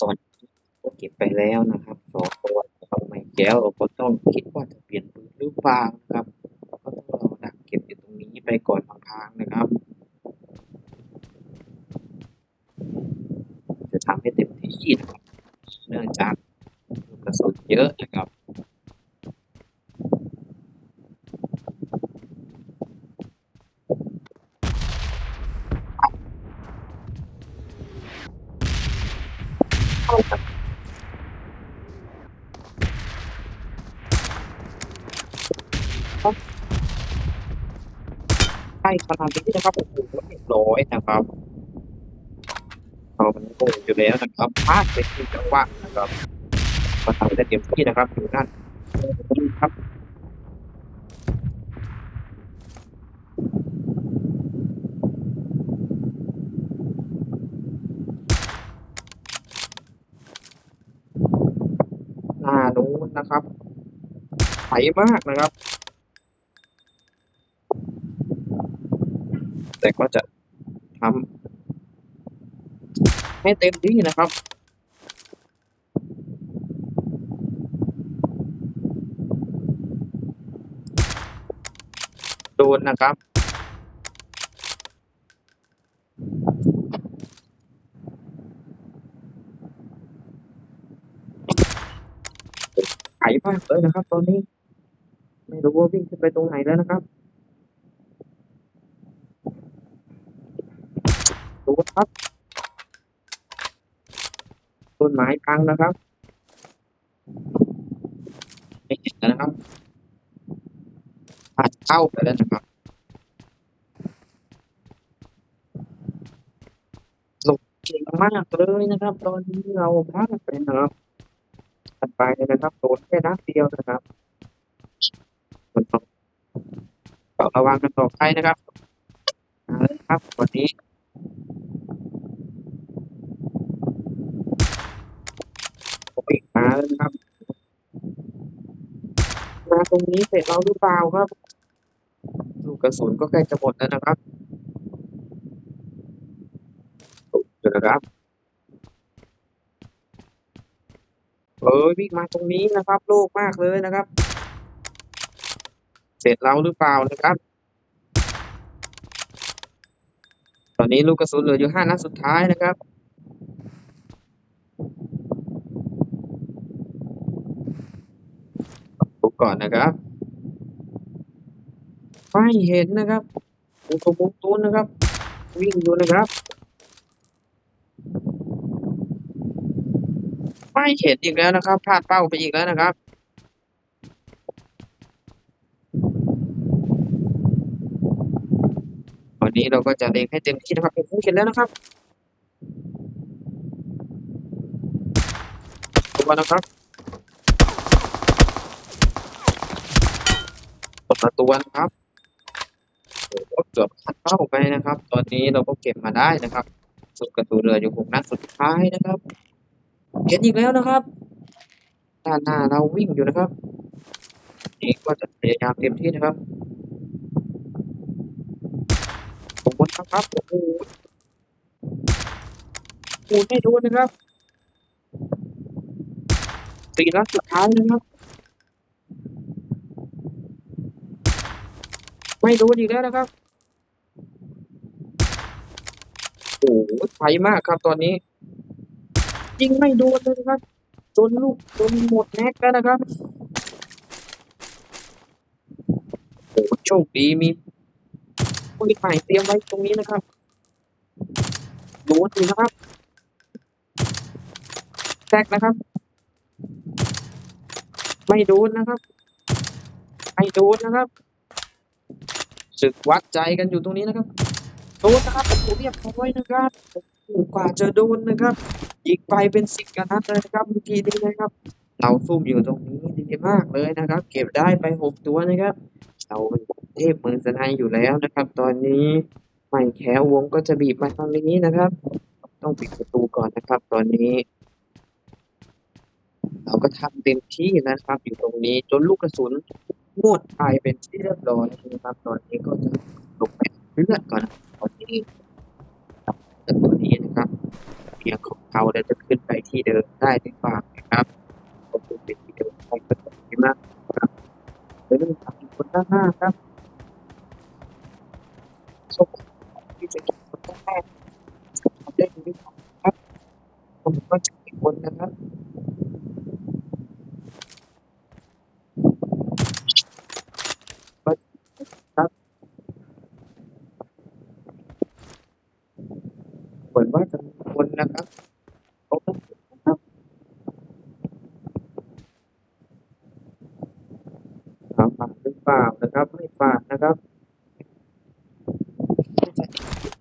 ตอนเก็บไปแล้วนะครับสองตัวเราไม่แก้วเราก็ต้องคิดว่าจะเปลี่ยนปืนหรือเปล่านะครับก็ต้องรอดักเก็บอยู่ตรงนี้ไปก่อนพางๆนะครับ จะทำให้เต็มที่นะครับเนื่องจากลูกกระสุนเยอะนะครับ ใช่ขนาดนี้นะครับโอ้โหเรียบร้อยนะครับเรามันโง่อยู่แล้วนะครับพลาดไปที่จังหวะนะครับก็ทำได้เต็มที่นะครับอยู่นั่นครับานู้นนะครับไถมากนะครับ แต่ก็จะทำให้เต็มที่นะครับโดนนะครับ มากเลยนะครับ ตอนนี้ ไม่รู้ว่าวิ่งขึ้นไปตรงไหนแล้วนะครับดูครับต้นไม้พังนะครับไม่เห็นแล้วนะครับอาจเข้าไปแล้วนะครับหลบเก่งมากเลยนะครับ ตอนนี้เราพลาดไปนะครับ ถัดไปนะครับโดนแค่นัดเดียวนะครับต้องระวังกันต่อไปนะครับเอาเลยครับวันนี้ผมอีกมาแล้วนะครับมาตรงนี้เสร็จแล้วหรือเปล่าครับลูกกระสุนก็ใกล้จะหมดแล้วนะครับเดี๋ยวนะครับ เออวิ่งมาตรงนี้นะครับ โล่งมากเลยนะครับ เสร็จแล้วหรือเปล่านะครับ ตอนนี้ลูกกระสุนเหลืออยู่ห้านัดสุดท้ายนะครับดูก่อนนะครับไม่เห็นนะครับอุตมุตุนนะครับ วิ่งอยู่นะครับ ไม่เห็นอีกแล้วนะครับ พลาดเป้าไปอีกแล้วนะครับ วันนี้เราก็จะเล็งให้เต็มที่นะครับโอ้โหเห็นแล้วนะครับตัวนะครับตัวละตัวนะครับเกือบพลาดเป้าไปนะครับ ตอนนี้เราก็เก็บมาได้นะครับ สุดกระตูเรืออยู่หกนัดสุดท้ายนะครับ เห็นอีกแล้วนะครับด้านหน้าเราวิ่งอยู่นะครับนี่ก็จะพยายามเต็มที่นะครับผมบนครับโอ้โหโอ้โหไม่โดนนะครับสี่นัดสุดท้ายนะครับ ไม่โดนอีกแล้วนะครับ โอ้โหไฟมากครับตอนนี้ ยิงไม่โดนเลยนะครับจนลูกจนหมดแม็กแล้วนะครับโอ้โชคดีมีปืนใหม่เตรียมไว้ตรงนี้นะครับโดนอยู่นะครับแทรกนะครับ ไม่โดนนะครับ ไม่โดนนะครับศึกวัดใจกันอยู่ตรงนี้นะครับ โดนนะครับโอ้เรียบร้อยนะครับกว่าจะโดนนะครับ ยิงไปเป็นสิบกว่านัดเลยนะครับเมื่อกี้นี้นะครับ เราซุ่มอยู่ตรงนี้ดีมากเลยนะครับ เก็บได้ไปหกตัวนะครับ เราเป็นเทพเมืองสนายอยู่แล้วนะครับ ตอนนี้ไม่แคววงก็จะบีบมาทางนี้นะครับ ต้องปิดประตูก่อนนะครับ ตอนนี้ เราก็ทำเต็มที่นะครับ อยู่ตรงนี้จนลูกกระสุนหมดไปเป็นที่เรียบร้อยนะครับ ตอนนี้ก็จะลงไปเลือดก่อนนะตอนนี้ต่ตัวนี้นะครับ เพียงของเขาเราจะขึ้นไปที่เดิมได้หรือเปล่านะครับก็คือเป็นที่เดิมของประเทศนี้มากครับเดี๋ยวเราทำคนด้านหน้าครับส่งที่จะเก็บคนด้านหน้าทำได้หรือเปล่าครับผมก็จะมีคนนะครับครับเหมือนว่าจะมี คนนะครับเขาต้องนะครับถามฝากหรือเปล่านะครับไม่ฝากนะครับที่จะ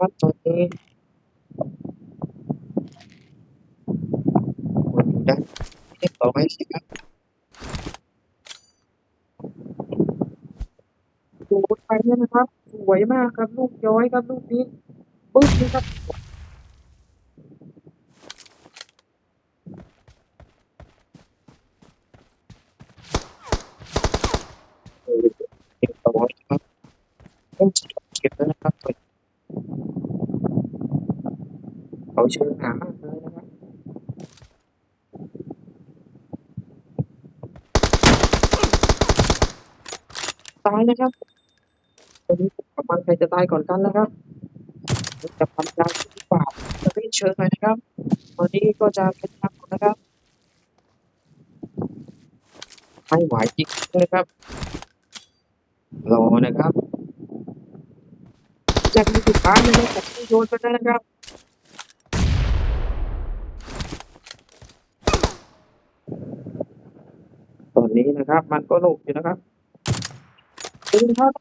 วัดตอนนี้คนอยู่ด้านเรียบร้อยสิครับดูไปเนี่ยนะครับ สวยมากครับ ลูกย้อยครับ ลูกนี้ปึ๊บนี่ครับเออเรียบร้อยครับ ต้องเก็บแล้วนะครับเขาเชิญหามากเลยนะครับตายนะครับตอนนี้กำลังใครจะตายก่อนกันนะครับจะพันยาหรือเปล่าจะรีบเชิญหน่อยนะครับตอนนี้ก็จะเป็นทางนะครับไม่ไหวจริงนะครับรอนะครับ จะมีสุดท้ายนะครับผมโยนไปแล้วนะครับตอนนี้นะครับ มันก็หลบอยู่นะครับโดนครับ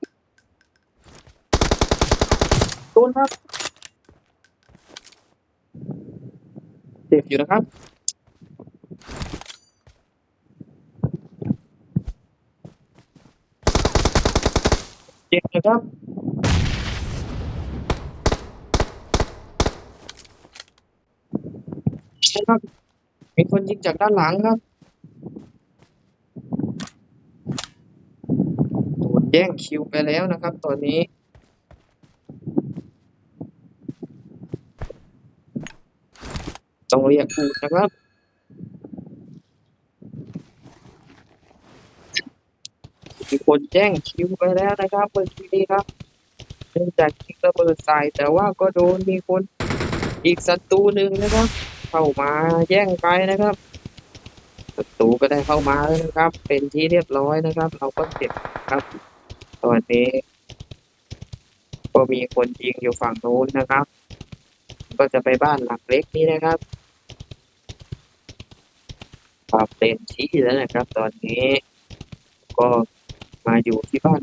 โดนครับเจ็บอยู่นะครับเจ็บนะครับ นะครับ มีคนยิงจากด้านหลังครับโดนแย่งคิวไปแล้วนะครับตอนนี้ ต้องเรียกอูนะครับมีคนแจ้งคิวไปแล้วนะครับเมื่อกี้นี้ครับเนื่องจากคิกระเบิดใส่แต่ว่าก็โดนมีคนอีกศัตรูหนึ่งนะครับ เข้ามาแย่งไปนะครับศัตรูก็ได้เข้ามาแล้วนะครับ เป็นที่เรียบร้อยนะครับ เราก็เจ็บครับ ตอนนี้ ก็มีคนยิงอยู่ฝั่งโน้นนะครับ ก็จะไปบ้านหลังเล็กนี้นะครับปรับเต็มที่แล้วนะครับ ตอนนี้ ก็มาอยู่ที่บ้าน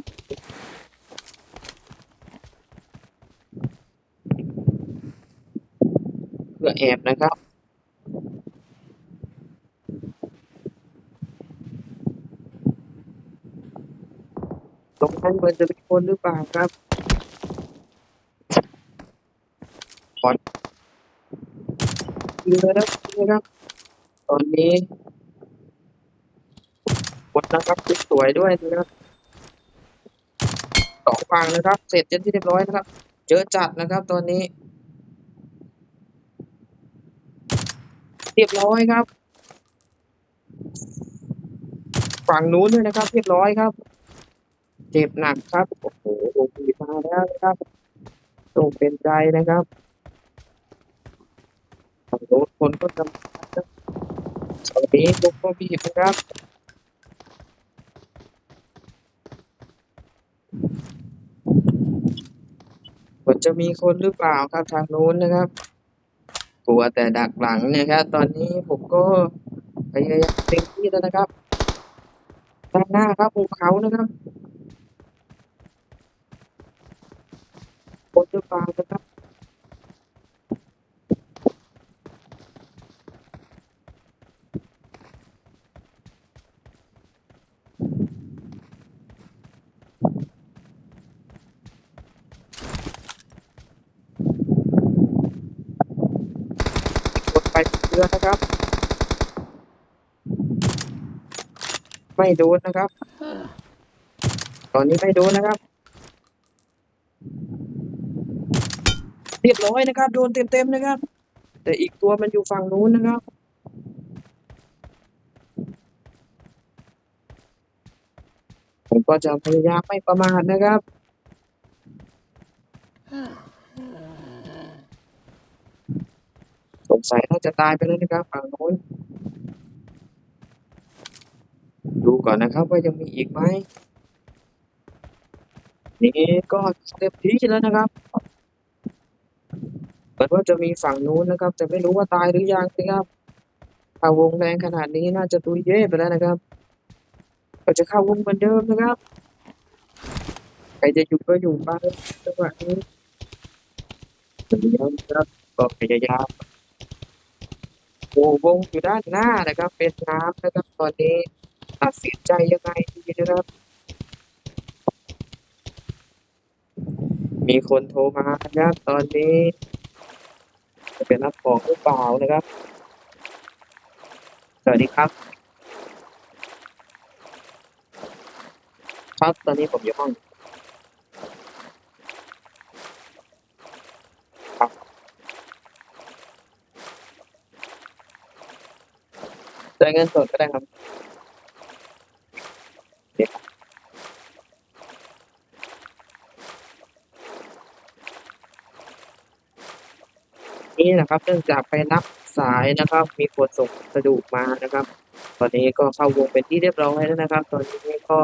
เพื่อแอบนะครับ ตรงนั้นมันจะมีคนหรือเปล่าครับขอยิงเลยนะครับตอนนี้คนนะครับสวยๆด้วยนะครับสองฝั่งนะครับ เสร็จเจ็ที่เรียบร้อยนะครับ เจอจัดนะครับตอนนี้ เรียบร้อยครับ ฝั่งนู้นด้วยนะครับ เรียบร้อยครับ เจ็บหนักครับ โอ้โหโอ้โหมาแล้วนะครับตรงเป็นใจนะครับฝั่งโน้นคนก็จะตอนนี้ลุกก็บีบนะครับเหมือนจะมีคนหรือเปล่าครับทางนู้นนะครับ ลัวแต่ดักหลังนะครับ ตอนนี้ผมก็พยายามเต็มที่แล้วนะครับด้านหน้าครับภูเขานะครับคนหรือปลานะครับ เรือนะครับ ไม่โดนนะครับ ตอนนี้ไม่โดนนะครับ เรียบร้อยนะครับ โดนเต็มๆนะครับ แต่อีกตัวมันอยู่ฝั่งนู้นนะครับผมก็จะพยายามไม่ประมาทนะครับ สงสัยน่าจะตายไปแล้วนะครับฝั่งโน้นดูก่อนนะครับว่ายังมีอีกไหมนี่ก็เต็มที่แล้วนะครับเหมือนว่าจะมีฝั่งนู้นนะครับ แต่ไม่รู้ว่าตายหรือยังนะครับถ้าวงแรงขนาดนี้น่าจะตุยเย่ไปแล้วนะครับ ก็จะเข้าวงเหมือนเดิมนะครับใครจะอยู่ก็อยู่ไปจังหวะนี้เดี๋ยวนะครับก็พยายาม โอ้วงอยู่ด้านหน้านะครับ เป็นน้ำนะครับตอนนี้ตัดสินใจยังไงดีนะครับ มีคนโทรมานะครับตอนนี้ จะเป็นรับของหรือเปล่านะครับ สวัสดีครับ ครับตอนนี้ผมอยู่ห้อง ครับ จ่ายเงินสดก็ได้ครับนี่นะครับ เนื่องจากไปรับสายนะครับ มีคนส่งพัสดุมานะครับ ตอนนี้ก็เข้าวงเป็นที่เรียบร้อยแล้วนะครับ ตอนนี้ก็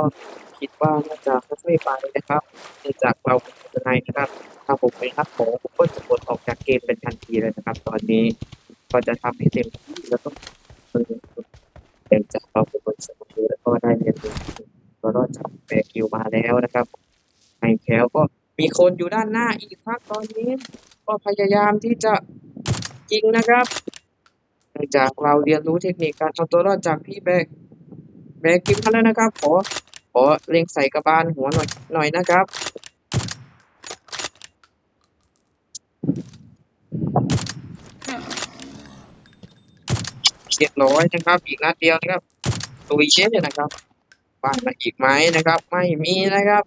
คิดว่าน่าจะค่ไปนะครับ เนื่องจากเราเป็นคนไทยนะครับ ถ้าผมไปรับของผมก็จะกดออกจากเกมเป็นทันทีเลยนะครับ ตอนนี้ก็จะทำให้เต็มที่แล้วก็ เต็มจากเราเป็นคนสมุทรแล้วก็ได้เรียนรู้ก็รอดจากแบกคิวมาแล้วนะครับไฮแคลก็มีคนอยู่ด้านหน้าอีกครับตอนนี้ ก็พยายามที่จะยิงนะครับเนื่องจากเราเรียนรู้เทคนิคการเอาตัวรอดจากพี่แบกแบกกิมมาแล้วนะครับ ขอขอเล็งใส่กระบาลหัวหน่อยหน่อยนะครับ เรียบร้อยนะครับ อีกนัดเดียวนะครับตุยเช่นนะครับบ้านมาอีกไหมนะครับ ไม่มีนะครับ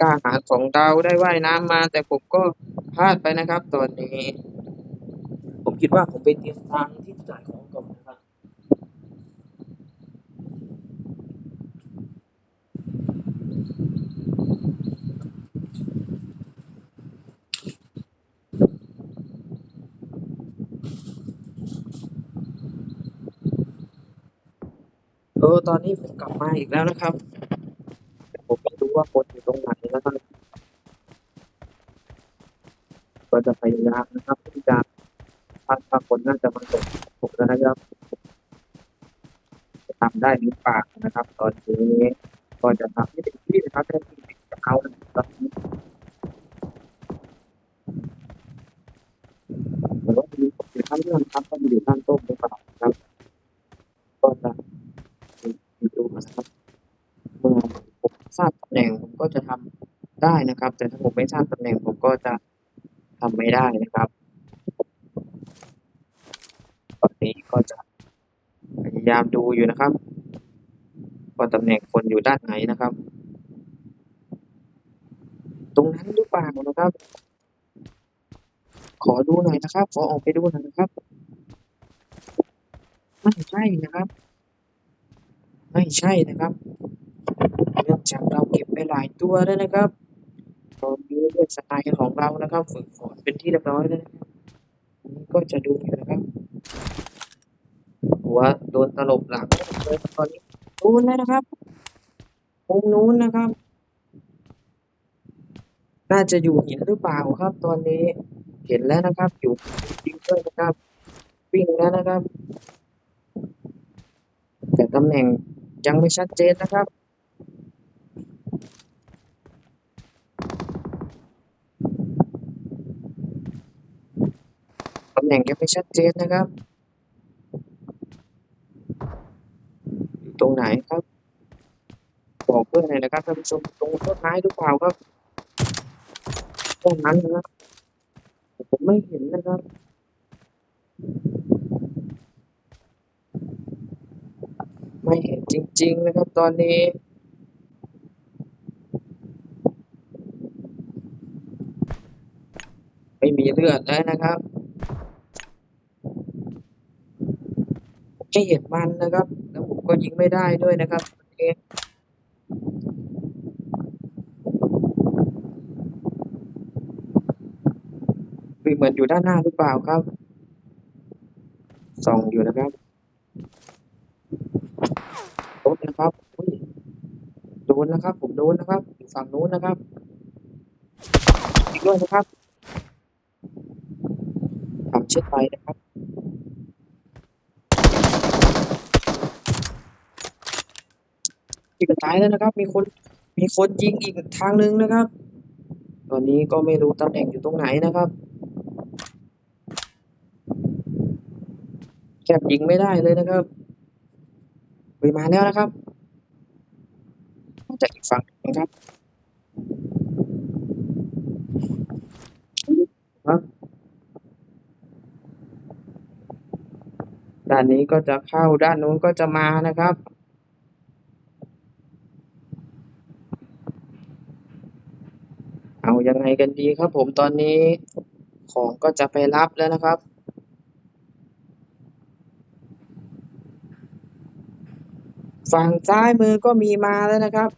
กล้าหาญของเราได้ว่ายน้ำมา แต่ผมก็พลาดไปนะครับตอนนี้ ผมคิดว่าผมไปเตรียมทางที่จะจ่ายของก่อนนะครับ เออ ตอนนี้ผมกลับมาอีกแล้วนะครับ ผมไม่รู้ว่าคนอยู่ตรงไหนนะครับ ก็จะพยายามนะครับที่จะคาดว่าคนน่าจะมาส่งผมแล้วนะครับจะทำได้หรือเปล่านะครับ ตอนนี้ก็จะทำให้เต็มที่นะครับให้ทีมจะเอานะครับแต่ว่าทีนี้ผมจะทำเรื่องครับก็มีอยู่ด้านต้นหรือเปล่าครับ ก็จะ นะครับเมื่อผมทราบตำแหน่งผมก็จะทำได้นะครับ แต่ถ้าผมไม่ทราบตำแหน่งผมก็จะทำไม่ได้นะครับตอนนี้ก็จะพยายามดูอยู่นะครับว่าตำแหน่งคนอยู่ด้านไหนนะครับ ตรงนั้นหรือเปล่านะครับ ขอดูหน่อยนะครับ ขอออกไปดูหน่อยนะครับไม่ใช่นะครับ ไม่ใช่นะครับเนื่องจากเราเก็บไปหลายตัวแล้วนะครับตอนนี้ด้วยสไตล์ของเรานะครับฝึกฝนเป็นที่เรียบร้อยแล้วนะครับนี้ก็จะดูอยู่นะครับ หัวโดนตลบหลังเลยตอนนี้ดนแล้วนะครับมุมนู้นนะครับ น่าจะอยู่หินหรือเปล่าครับ ตอนนี้เห็นแล้วนะครับ อยู่จริงด้วยนะครับ วิ่งแล้วนะครับ แต่ตำแหน่ง ยังไม่ชัดเจนนะครับ ตำแหน่งยังไม่ชัดเจนนะครับอยู่ตรงไหนครับ บอกเพื่อนหน่อยนะครับท่านผู้ชมตรงต้นไม้หรือเปล่าครับตรงนั้นนะครับผมไม่เห็นนะครับ ไม่เห็นจริง ๆ นะครับตอนนี้ ไม่มีเลือดแล้วนะครับ ไม่เห็นมันนะครับ แล้วผมก็ยิงไม่ได้ด้วยนะครับตอนนี้เหมือนอยู่ด้านหน้าหรือเปล่าครับส่องอยู่นะครับ นะครับโดนนะครับ ผมโดนนะครับอยู่ฝั่งนู้นนะครับอีกด้วยนะครับทำเช็ดไปนะครับที่กระจายแล้วนะครับ มีคนมีคนยิงอีกทางหนึ่งนะครับ ตอนนี้ก็ไม่รู้ตำแหน่งอยู่ตรงไหนนะครับแคบยิงไม่ได้เลยนะครับ ไปมาแล้วนะครับน่าจะอีกฝั่งหนึ่งนะครับครับด้านนี้ก็จะเข้าด้านนู้นก็จะมานะครับเอายังไงกันดีครับผมตอนนี้ของก็จะไปรับแล้วนะครับ ฝั่งซ้ายมือก็มีมาแล้วนะครับ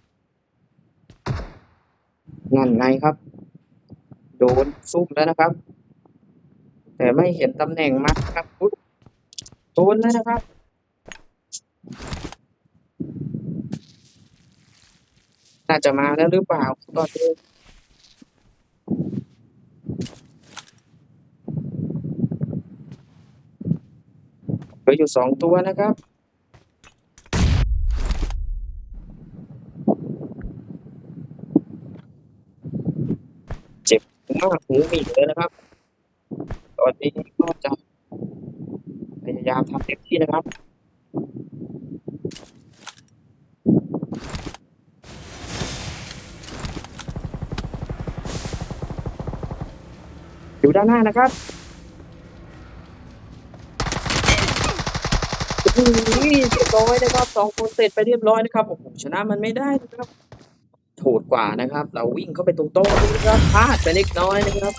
นั่นไงครับ โดนซุ่มแล้วนะครับ แต่ไม่เห็นตำแหน่งมันครับอุ๊ยโดนแล้วนะครับน่าจะมาแล้วหรือเปล่าตอนนี้เหลืออยู่สองตัวนะครับ มากหูมีเลยนะครับ ตอนนี้ก็จะพยายามทำเต็มที่นะครับอยู่ด้านหน้านะครับโอ้โหเรียบร้อยนะครับสองคนเสร็จไปเรียบร้อยนะครับ โอ้โห ชนะมันไม่ได้นะครับ โหดกว่านะครับ เราวิ่งเข้าไปตรงโต๊ะนะครับพลาดไปเล็กน้อยนะครับ